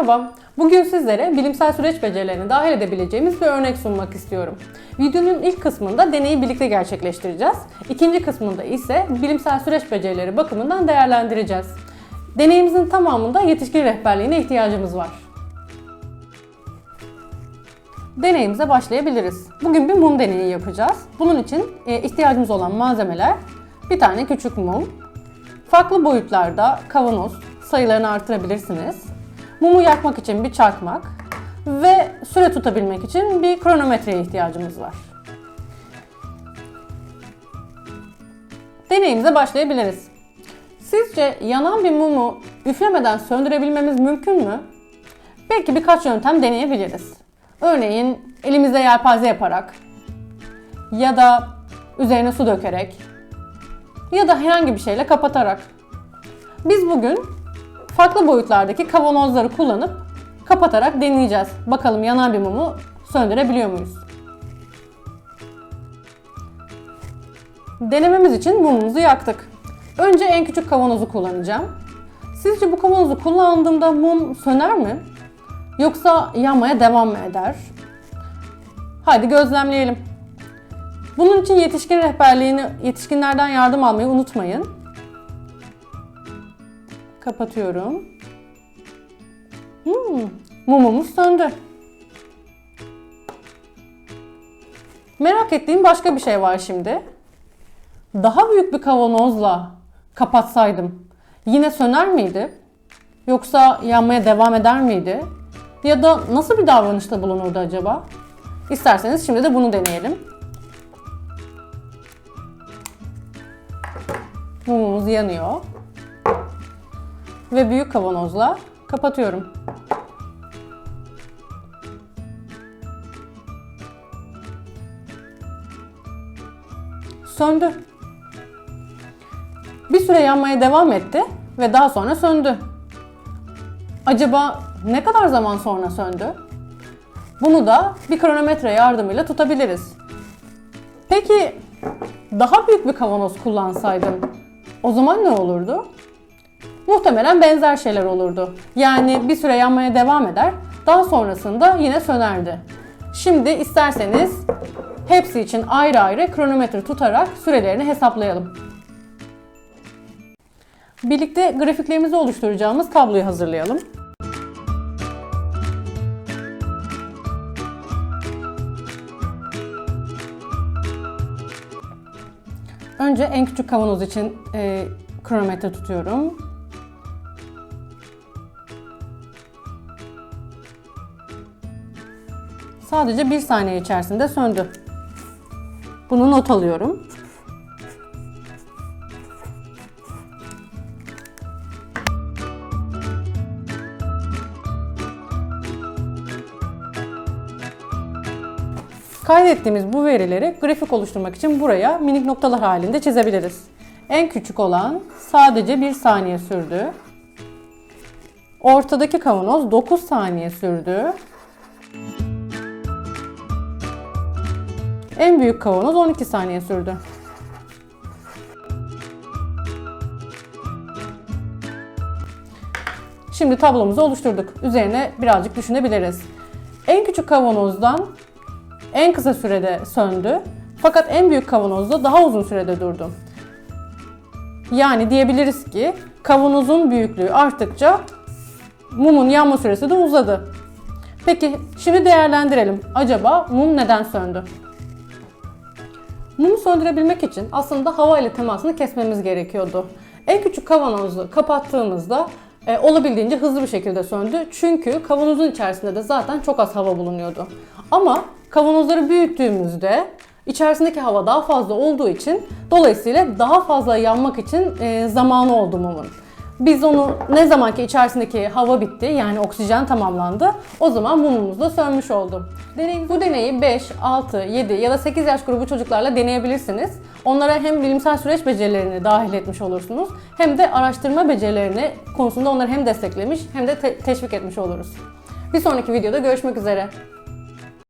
Merhaba, bugün sizlere bilimsel süreç becerilerini dahil edebileceğimiz bir örnek sunmak istiyorum. Videonun ilk kısmında deneyi birlikte gerçekleştireceğiz. İkinci kısmında ise bilimsel süreç becerileri bakımından değerlendireceğiz. Deneyimizin tamamında yetişkin rehberliğine ihtiyacımız var. Deneyimize başlayabiliriz. Bugün bir mum deneyi yapacağız. Bunun için e, ihtiyacımız olan malzemeler bir tane küçük mum, farklı boyutlarda kavanoz, sayılarını artırabilirsiniz. Mumu yakmak için bir çakmak ve süre tutabilmek için bir kronometreye ihtiyacımız var. Deneyimize başlayabiliriz. Sizce yanan bir mumu üflemeden söndürebilmemiz mümkün mü? Belki birkaç yöntem deneyebiliriz. Örneğin elimizde yelpaze yaparak ya da üzerine su dökerek ya da herhangi bir şeyle kapatarak. Biz bugün farklı boyutlardaki kavanozları kullanıp kapatarak deneyeceğiz. Bakalım yanan bir mumu söndürebiliyor muyuz? Denememiz için mumumuzu yaktık. Önce en küçük kavanozu kullanacağım. Sizce bu kavanozu kullandığımda mum söner mi? Yoksa yanmaya devam mı eder? Haydi gözlemleyelim. Bunun için yetişkin rehberliğini, yetişkinlerden yardım almayı unutmayın. Kapatıyorum. Hmm, mumumuz söndü. Merak ettiğim başka bir şey var şimdi. Daha büyük bir kavanozla kapatsaydım yine söner miydi? Yoksa yanmaya devam eder miydi? Ya da nasıl bir davranışta bulunurdu acaba? İsterseniz şimdi de bunu deneyelim. Mumumuz yanıyor. Ve büyük kavanozla kapatıyorum. Söndü. Bir süre yanmaya devam etti ve daha sonra söndü. Acaba ne kadar zaman sonra söndü? Bunu da bir kronometre yardımıyla tutabiliriz. Peki daha büyük bir kavanoz kullansaydım o zaman ne olurdu? Muhtemelen benzer şeyler olurdu. Yani bir süre yanmaya devam eder, daha sonrasında yine sönerdi. Şimdi isterseniz hepsi için ayrı ayrı kronometre tutarak sürelerini hesaplayalım. Birlikte grafiklerimizi oluşturacağımız tabloyu hazırlayalım. Önce en küçük kavanoz için e, kronometre tutuyorum. Sadece bir saniye içerisinde söndü. Bunu not alıyorum. Kaydettiğimiz bu verileri grafik oluşturmak için buraya minik noktalar halinde çizebiliriz. En küçük olan sadece 1 saniye sürdü. Ortadaki kavanoz 9 saniye sürdü. En büyük kavanoz 12 saniye sürdü. Şimdi tablomuzu oluşturduk. Üzerine birazcık düşünebiliriz. En küçük kavanozdan en kısa sürede söndü. Fakat en büyük kavanozda daha uzun sürede durdu. Yani diyebiliriz ki kavanozun büyüklüğü arttıkça mumun yanma süresi de uzadı. Peki şimdi değerlendirelim. Acaba mum neden söndü? Mumu söndürebilmek için aslında hava ile temasını kesmemiz gerekiyordu. En küçük kavanozu kapattığımızda e, olabildiğince hızlı bir şekilde söndü. Çünkü kavanozun içerisinde de zaten çok az hava bulunuyordu. Ama kavanozları büyüttüğümüzde içerisindeki hava daha fazla olduğu için dolayısıyla daha fazla yanmak için e, zamanı oldu mumun. Biz onu ne zaman ki içerisindeki hava bitti yani oksijen tamamlandı o zaman mumumuz da sönmüş oldu. Deney, bu deneyi 5, 6, 7 ya da 8 yaş grubu çocuklarla deneyebilirsiniz. Onlara hem bilimsel süreç becerilerini dahil etmiş olursunuz hem de araştırma becerilerini konusunda onları hem desteklemiş hem de te- teşvik etmiş oluruz. Bir sonraki videoda görüşmek üzere.